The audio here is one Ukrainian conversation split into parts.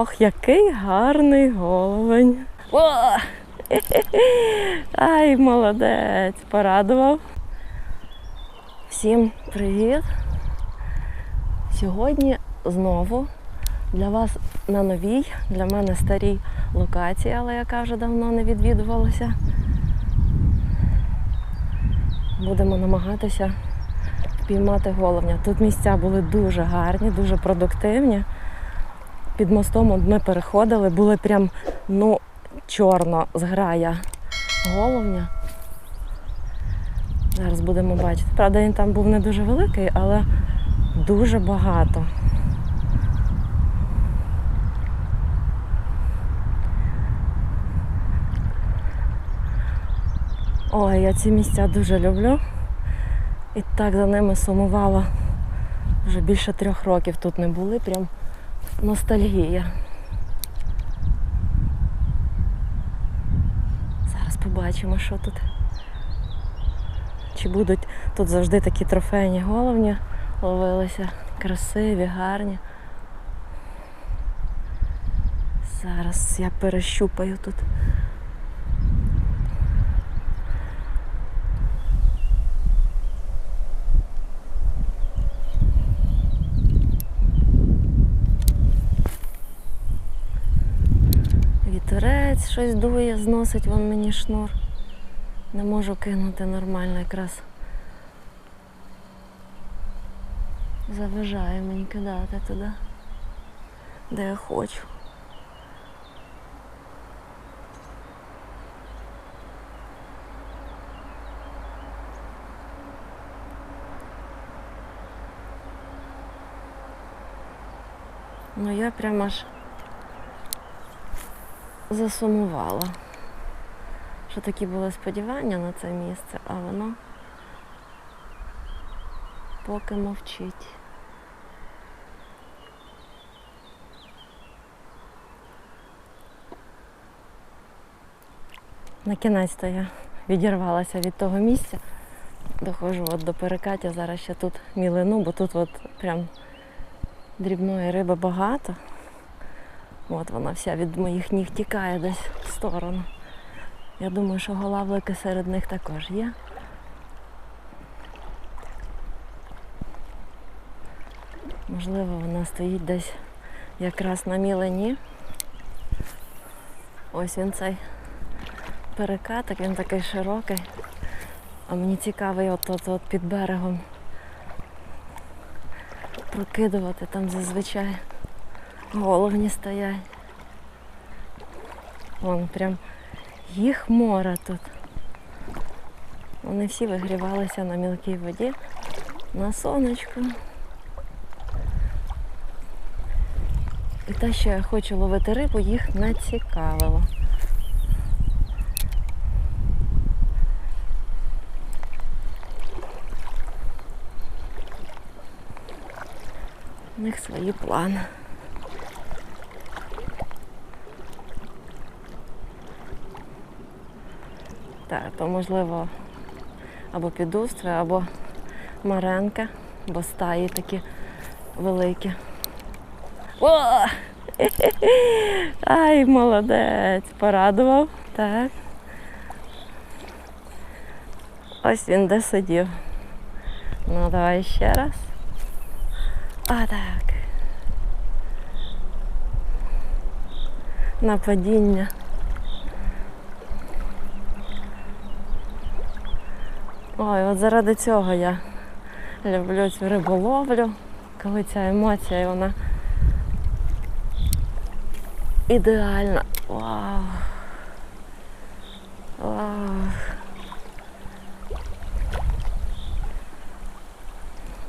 Ох, який гарний головень. О! Ай, молодець, порадував. Всім привіт! Сьогодні знову для вас на новій, для мене старій локації, але яка вже давно не відвідувалася. Будемо намагатися впіймати головня. Тут місця були дуже гарні, дуже продуктивні. Під мостом ми переходили, були прям ну, чорно зграя головня. Зараз будемо бачити. Правда, він там був не дуже великий, але дуже багато. Ой, я ці місця дуже люблю. І так за ними сумувала. Вже більше трьох років тут не були, прям ностальгія. Зараз побачимо, що тут. Чи будуть тут завжди такі трофейні головні ловилися, красиві, гарні. Зараз я перещупаю тут. Вітерець щось дує, зносить вон мені шнур. Не можу кинути нормально якраз. Заважає мені кидати туди, де я хочу. Ну я прямо аж засумувала. Що такі були сподівання на це місце, а воно поки мовчить. На кінець-то я відірвалася від того місця. Доходжу от до перекаття, зараз ще тут мілину, бо тут от прям дрібної риби багато. От вона вся від моїх ніг тікає десь в сторону. Я думаю, що голавлики серед них також є. Можливо, вона стоїть десь якраз на мілені. Ось він цей перекаток, він такий широкий. А мені цікавий от, от, під берегом прокидувати там зазвичай головні стоять. Вон прям їх море тут. Вони всі вигрівалися на мілкій воді, на сонечку. І те, що я хочу ловити рибу, їх не цікавило. У них свої плани. Так, то можливо або підустри, або маренка, бо стаї такі великі. О! Ай, молодець, порадував. Так. Ось він де сидів. Ну, давай ще раз. А так. На Ой, от заради цього я люблю цю риболовлю, коли ця емоція вона ідеальна. Вау. Вау.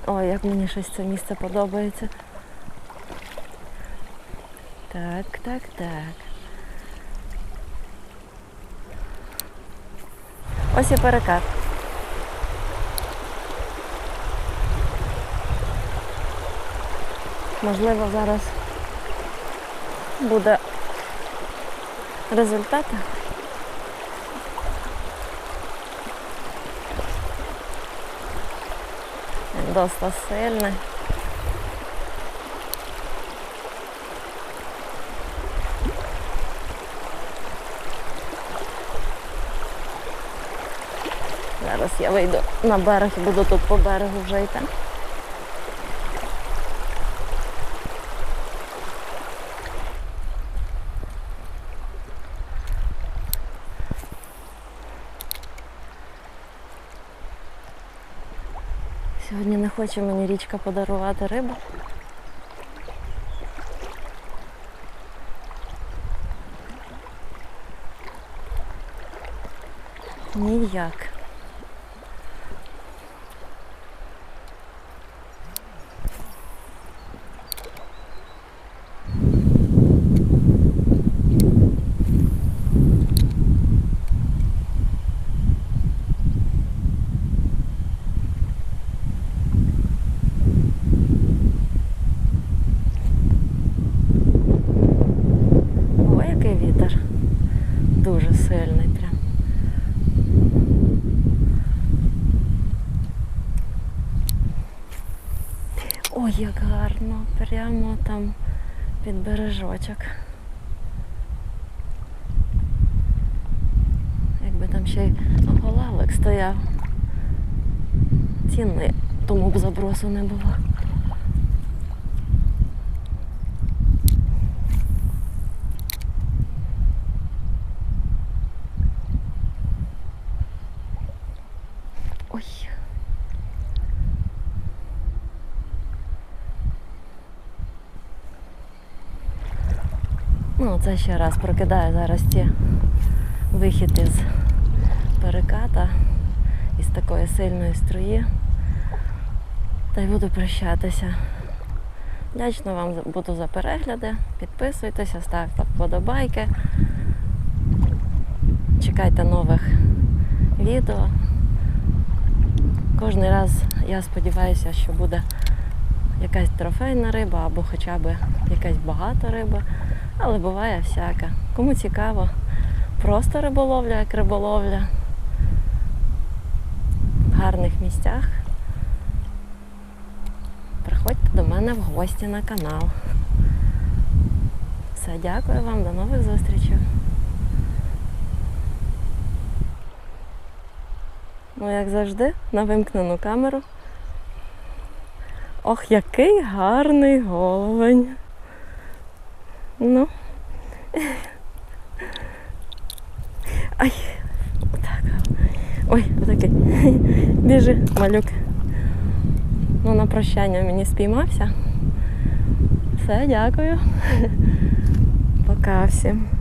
Ой, як мені щось це місце подобається. Так, так, так. Ось і перекат. Можливо, зараз буде результат. Досить сильне. Зараз я вийду на берег і буду тут по берегу вже йти. Сьогодні не хоче мені річка подарувати рибу. Ніяк. Ой, який вітер. Дуже сильний прям. Ой, як гарно, прямо там під бережочок. Якби там ще й голавик стояв. Ціни тому б забросу не було. Ой. Ну, це ще раз прокидаю зараз ті вихід із переката, із такої сильної струї. Та й буду прощатися. Вдячна вам буду за перегляди. Підписуйтеся, ставте вподобайки. Чекайте нових відео. Кожний раз я сподіваюся, що буде якась трофейна риба або хоча б якась багата риба. Але буває всяке. Кому цікаво, просто риболовля, як риболовля. В гарних місцях. Приходьте до мене в гості на канал. Все, дякую вам, до нових зустрічей. Ну, як завжди, на вимкнену камеру. Ох, який гарний головень. Ну. Ай, отак. Ой, отакий. Біжи, малюк. Ну, на прощання мені спіймався. Все, дякую. Пока всім.